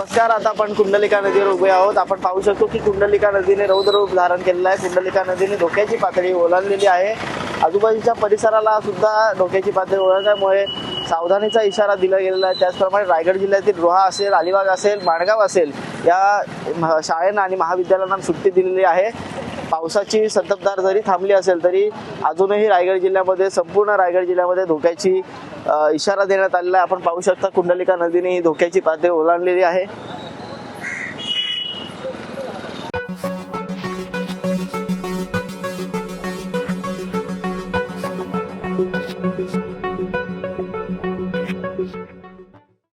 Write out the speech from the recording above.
नमस्कार आता आपण कुंडलिका नदीवर उभे आहोत. आपण पाहू शकतो की कुंडलिका नदीने रौद्र रूप धारण केलेलं आहे. कुंडलिका नदीने धोक्याची पातळी ओलांडलेली आहे. आजूबाजूच्या परिसराला सुद्धा धोक्याची पातळी ओलांडल्यामुळे सावधानीचा इशारा दिला गेलेला आहे. त्याचप्रमाणे रायगड जिल्ह्यातील रोहा असेल अलिबाग असेल माणगाव असेल या म- शाळांना आणि महाविद्यालयांना सुट्टी दिलेली आहे. पावसाची संततधार जरी थांबली असेल तरी अजूनही रायगड जिल्ह्यामध्ये संपूर्ण रायगड जिल्ह्यामध्ये धोक्याची इशारा देण्यात आलेला आहे. आपण पाहू शकता कुंडलिका नदीने ही धोक्याची पातळी ओलांडलेली आहे.